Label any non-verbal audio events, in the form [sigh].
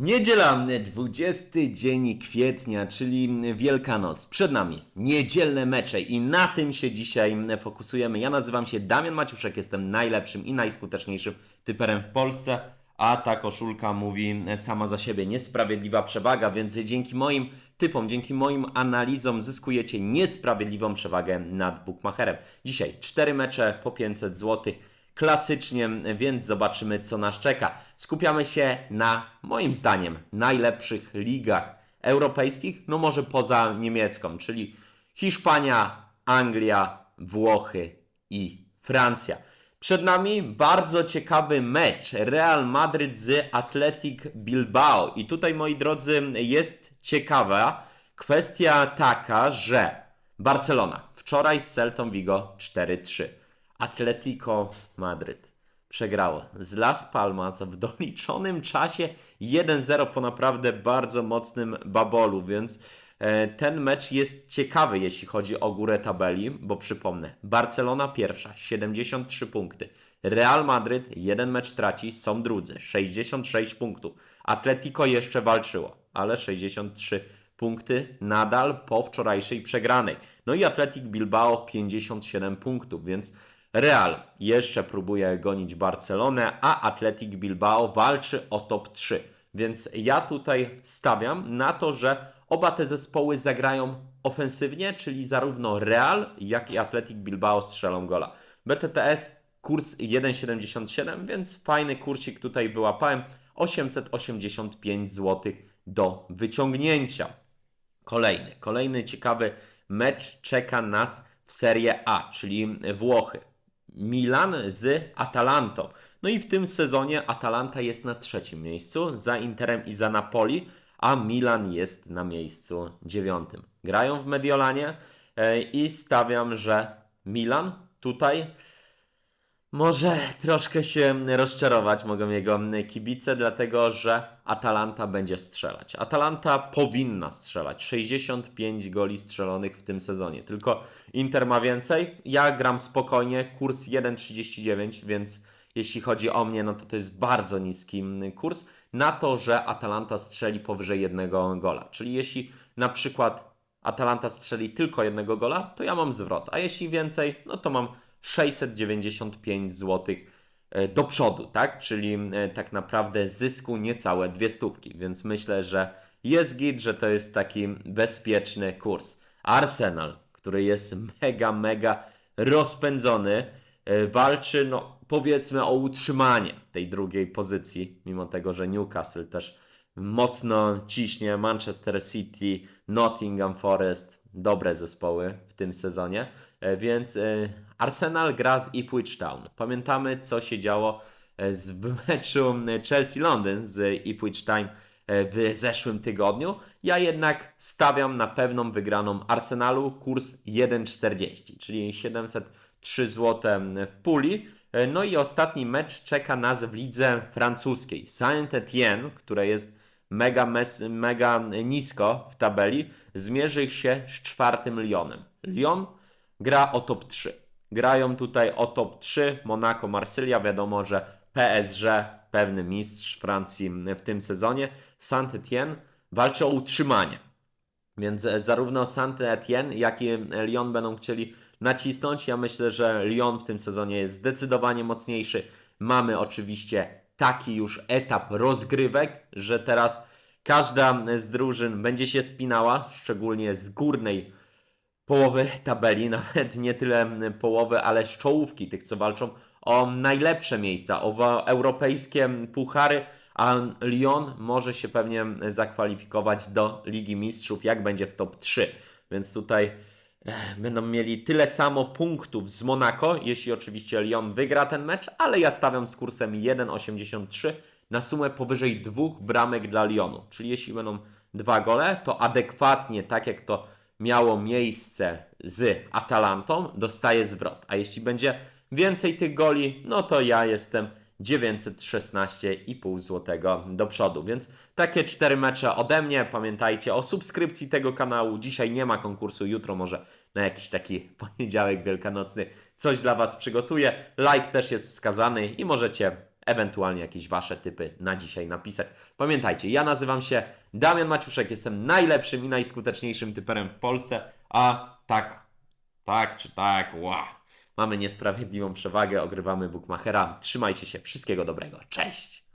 Niedziela, 20 dzień kwietnia, czyli Wielkanoc. Przed nami niedzielne mecze i na tym się dzisiaj fokusujemy. Ja nazywam się Damian Maciuszek, jestem najlepszym i najskuteczniejszym typerem w Polsce, a ta koszulka mówi sama za siebie. Niesprawiedliwa przewaga, więc dzięki moim typom, dzięki moim analizom zyskujecie niesprawiedliwą przewagę nad bookmacherem. Dzisiaj cztery mecze po 500 zł klasycznie, więc zobaczymy, co nas czeka. Skupiamy się na, moim zdaniem, najlepszych ligach europejskich, no może poza niemiecką, czyli Hiszpania, Anglia, Włochy i Francja. Przed nami bardzo ciekawy mecz Real Madryt z Athletic Bilbao. I tutaj, moi drodzy, jest ciekawa kwestia taka, że Barcelona wczoraj z Celtą Vigo 4-3. Atletico Madryt przegrało z Las Palmas w doliczonym czasie 1-0 po naprawdę bardzo mocnym babolu, więc e, ten mecz jest ciekawy, jeśli chodzi o górę tabeli, bo przypomnę, Barcelona pierwsza, 73 punkty, Real Madryt jeden mecz traci, są drudzy, 66 punktów, Atletico jeszcze walczyło, ale 63 punkty nadal po wczorajszej przegranej. No i Atletic Bilbao 57 punktów, więc Real jeszcze próbuje gonić Barcelonę, a Athletic Bilbao walczy o top 3. Więc ja tutaj stawiam na to, że oba te zespoły zagrają ofensywnie, czyli zarówno Real, jak i Athletic Bilbao strzelą gola. BTTS kurs 1,77, więc fajny kursik tutaj wyłapałem. 885 zł do wyciągnięcia. Kolejny, kolejny ciekawy mecz czeka nas w Serie A, czyli Włochy. Milan z Atalantą. No i w tym sezonie Atalanta jest na trzecim miejscu, za Interem i za Napoli, a Milan jest na miejscu dziewiątym. Grają w Mediolanie e, i stawiam, że Milan tutaj może troszkę się rozczarować mogą jego kibice, dlatego że Atalanta będzie strzelać. Atalanta powinna strzelać. 65 goli strzelonych w tym sezonie. Tylko Inter ma więcej. Ja gram spokojnie. Kurs 1,39, więc jeśli chodzi o mnie, no to to jest bardzo niski kurs na to, że Atalanta strzeli powyżej jednego gola. Czyli jeśli na przykład Atalanta strzeli tylko jednego gola, to ja mam zwrot. A jeśli więcej, no to mam 695 zł do przodu, tak? Czyli e, tak naprawdę zysku niecałe dwie stówki, więc myślę, że jest git, że to jest taki bezpieczny kurs. Arsenal, który jest mega, mega rozpędzony, e, walczy, no powiedzmy o utrzymanie tej drugiej pozycji, mimo tego, że Newcastle też mocno ciśnie, Manchester City, Nottingham Forest, dobre zespoły w tym sezonie, E, więc e, Arsenal gra z Ipswich Town. Pamiętamy, co się działo e, z meczu Chelsea-Londyn z Ipswich Town w zeszłym tygodniu. Ja jednak stawiam na pewną wygraną Arsenalu kurs 1,40, czyli 703 zł w puli. No i ostatni mecz czeka nas w lidze francuskiej. Saint-Étienne, które jest mega, mes, mega nisko w tabeli, zmierzy się z czwartym Lyonem. Lyon gra o top 3. Grają tutaj o top 3 Monaco, Marsylia. Wiadomo, że PSG, pewny mistrz Francji w tym sezonie. Saint-Étienne walczy o utrzymanie. Więc zarówno Saint-Étienne, jak i Lyon będą chcieli nacisnąć. Ja myślę, że Lyon w tym sezonie jest zdecydowanie mocniejszy. Mamy oczywiście taki już etap rozgrywek, że teraz każda z drużyn będzie się spinała, szczególnie z górnej połowy tabeli, [laughs] nawet nie tyle połowy, ale z czołówki tych, co walczą o najlepsze miejsca, o europejskie puchary, a Lyon może się pewnie zakwalifikować do Ligi Mistrzów, jak będzie w top 3. Więc tutaj będą mieli tyle samo punktów z Monaco, jeśli oczywiście Lyon wygra ten mecz, ale ja stawiam z kursem 1,83 na sumę powyżej dwóch bramek dla Lyonu. Czyli jeśli będą dwa gole, to adekwatnie, tak jak to miało miejsce z Atalantą, dostaje zwrot. A jeśli będzie więcej tych goli, no to ja jestem 916,5 zł do przodu. Więc takie cztery mecze ode mnie. Pamiętajcie o subskrypcji tego kanału. Dzisiaj nie ma konkursu, jutro może na jakiś taki [laughs] poniedziałek wielkanocny coś dla Was przygotuję. Like też jest wskazany i możecie ewentualnie jakieś Wasze typy na dzisiaj napisać. Pamiętajcie, ja nazywam się Damian Maciuszek, jestem najlepszym i najskuteczniejszym typerem w Polsce, a tak, tak czy tak, wow. Mamy niesprawiedliwą przewagę, ogrywamy Bukmachera. Trzymajcie się, wszystkiego dobrego. Cześć!